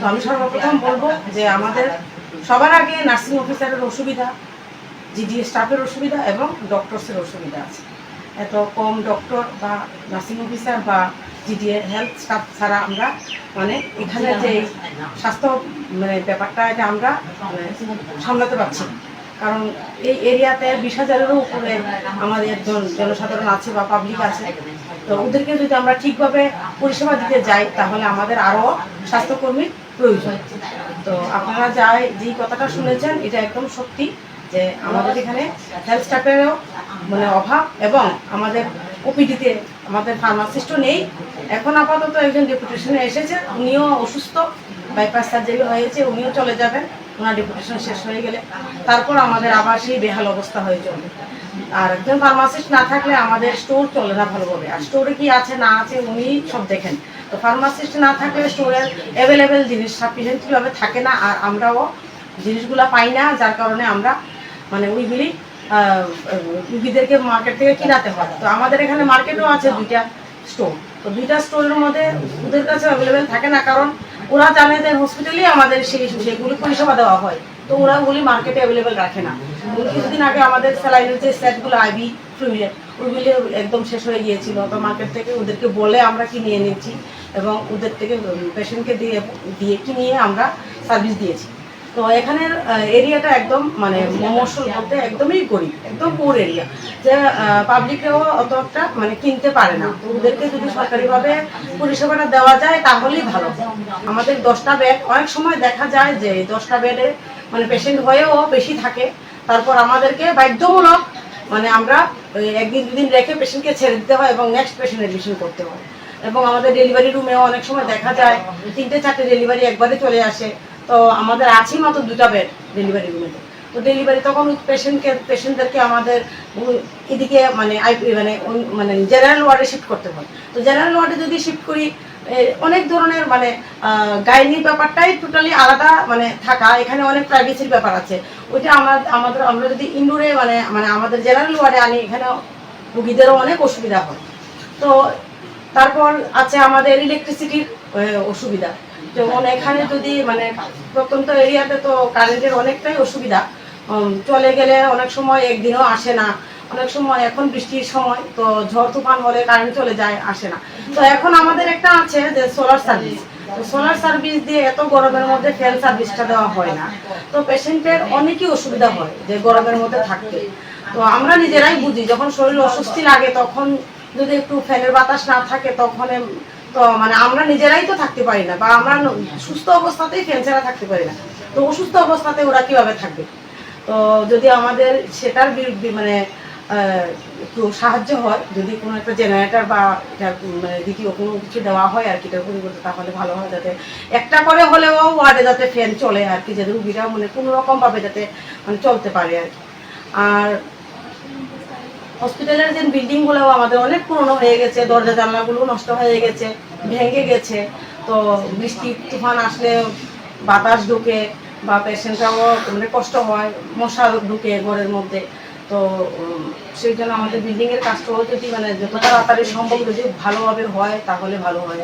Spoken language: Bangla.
তো আমি সর্বপ্রথম বলব যে আমাদের সবার আগে নার্সিং অফিসারের অসুবিধা জিডি স্টাফের অসুবিধা এবং ডক্টরসের অসুবিধা আছে। এত কম ডক্টর বা নার্সিং অফিসার বা জিডিএ হেলথ স্টাফ ছাড়া আমরা মানে এখানে যে স্বাস্থ্য মানে ব্যাপারটা এটা আমরা মানে সামলাতে পারছি কারণ এই এরিয়াতে বিশ হাজারেরও উপরে আমাদের জন- জনসাধারণ আছে বা পাবলিক আছে। তো ওদেরকে যদি আমরা ঠিকভাবে পরিষেবা দিতে যাই, তাহলে আমাদের আরও স্বাস্থ্যকর্মীর প্রয়োজন। তো আপনারা যাই যেই কথাটা শুনেছেন, এটা একদম সত্যি যে আমাদের এখানে হেলথ স্টাফেরও মানে অভাব এবং আমাদের ওপিডিতে আমাদের ফার্মাসিস্টও নেই। এখন আপাতত একজন ডেপুটেশনে এসেছে, উনিও অসুস্থ বাইপাস সার্জারি হয়েছে, উনিও চলে যাবেন। ওনার ডেপুটেশন শেষ হয়ে গেলে তারপর আমাদের আবার সেই বেহাল অবস্থা হয়ে চলবে। আর একজন ফার্মাসিস্ট না থাকলে আমাদের স্টোর চলে না ভালোভাবে। আর স্টোরে কি আছে, না আছে উনি সব দেখেন। তো ফার্মাসিস্ট না থাকলে স্টোরের অ্যাভেলেবেল জিনিস সাফিসিয়েন্টলিভাবে থাকে না, আর আমরাও জিনিসগুলো পাই না, যার কারণে আমরা মানে উইগুলি রুগীদেরকে মার্কেট থেকে কিনাতে হয়। তো আমাদের এখানে মার্কেটও আছে দুইটা স্টোর তো দুইটা স্টোরের মধ্যে ওদের কাছে অ্যাভেলেবেল থাকে না, কারণ ওরা যে হসপিটালেই আমাদের সেই সেগুলি পরিষেবা দেওয়া হয়। তো ওরা ওগুলি মার্কেটে অ্যাভেলেবেল রাখে না। কিছুদিন আগে আমাদের স্যালাইনের যে সেটগুলো আইবি ফ্লুইড ওইগুলি একদম শেষ হয়ে গিয়েছিল। তো মার্কেট থেকে ওদেরকে বলে আমরা কিনিয়ে নিয়েছি এবং ওদের থেকে পেশেন্টকে দিয়ে দিয়ে কিনিয়ে আমরা সার্ভিস দিয়েছি। তো এখানের এরিয়াটা একদম মানে মমসল বলতে একদমই গরিব, একদম পুর এরিয়া যে পাবলিকেও অত একটা মানে কিনতে পারে না। ওদেরকে যদি সরকারিভাবে পরিষেবাটা দেওয়া যায় তাহলেই ভালো। আমাদের দশটা বেড অনেক সময় দেখা যায় যে দশটা বেডে মানে পেশেন্ট হয়েও বেশি থাকে। তারপর আমাদেরকে বাধ্যমূলক মানে আমরা একদিন দুদিন রেখে পেশেন্টকে ছেড়ে দিতে হয় এবং নেক্সট পেশেন্ট এডমিশন করতে হয়। এবং আমাদের ডেলিভারি রুমেও অনেক সময় দেখা যায়, তিনটে চারটে ডেলিভারি একবারে চলে আসে। তো আমাদের আছেই মাত্র দুটা বেড ডেলিভারি রুমেতে তো ডেলিভারি তখন পেশেন্টকে পেশেন্টদেরকে আমাদের এদিকে মানে মানে মানে জেনারেল ওয়ার্ডে শিফট করতে হয়। তো জেনারেল ওয়ার্ডে যদি শিফট করি অনেক ধরনের মানে গাইনির ব্যাপারটাই টোটালি আলাদা মানে থাকা। এখানে অনেক প্রাইভেসির ব্যাপার আছে। ওইটা আমরা, আমাদের, আমরা যদি ইনডোরে মানে মানে আমাদের জেনারেল ওয়ার্ডে আনি এখানে রুগীদেরও অনেক অসুবিধা হয়। তো তারপর আছে আমাদের ইলেকট্রিসিটির অসুবিধা। যেমন এখানে যদি মানে প্রত্যন্ত এরিয়াতে তো কারেন্টের অনেকটাই অসুবিধা। চলে গেলে অনেক সময় একদিনও আসে না। অনেক সময় এখন বৃষ্টির সময়, তো ঝড়, তুফান হলে কারেন্ট চলে যায়, আসে না। তো এখন আমাদের একটা আছে যে সোলার সার্ভিস তো সোলার সার্ভিস দিয়ে এত গরমের মধ্যে ফ্যান সার্ভিসটা দেওয়া হয় না। তো পেশেন্টের অনেকই অসুবিধা হয় যে গরমের মধ্যে থাকতে। তো আমরা নিজেরাই বুঝি, যখন শরীর অস্বস্তি লাগে, তখন যদি একটু ফ্যানের বাতাস না থাকে, তখন তো মানে আমরা নিজেরাই তো থাকতে পারি না, বা আমরা সুস্থ অবস্থাতেই ফ্যান ছাড়া থাকতে পারি না। তো অসুস্থ অবস্থাতে ওরা কীভাবে থাকবে? তো যদি আমাদের সেটার বি- বি- মানে একটু সাহায্য হয়, যদি কোনো একটা জেনারেটর বা মানে দ্বিতীয় কোনো কিছু দেওয়া হয় আর কি, এটার পরিবর্তে তাহলে ভালো হয়, যাতে একটা করে হলেও ওয়ার্ডে যাতে ফ্যান চলে আর কি, যাতে রুগীরা মানে কোনো রকমভাবে যাতে মানে চলতে পারে আর কি। আর হসপিটালের যে বিল্ডিংগুলো আমাদের অনেক পুরনো হয়ে গেছে, দরজা জানলাগুলো নষ্ট হয়ে গেছে, ভেঙে গেছে তো বৃষ্টি তুফান আসলে বাতাস ঢুকে বা পেশেন্টরাও মানে কষ্ট হয়, মশা ঢুকে ঘরের মধ্যে তো সেই জন্য আমাদের বিল্ডিংয়ের কাজটাও যদি মানে যত তাড়াতাড়ি সম্ভব যদি ভালোভাবে হয়, তাহলে ভালো হয়।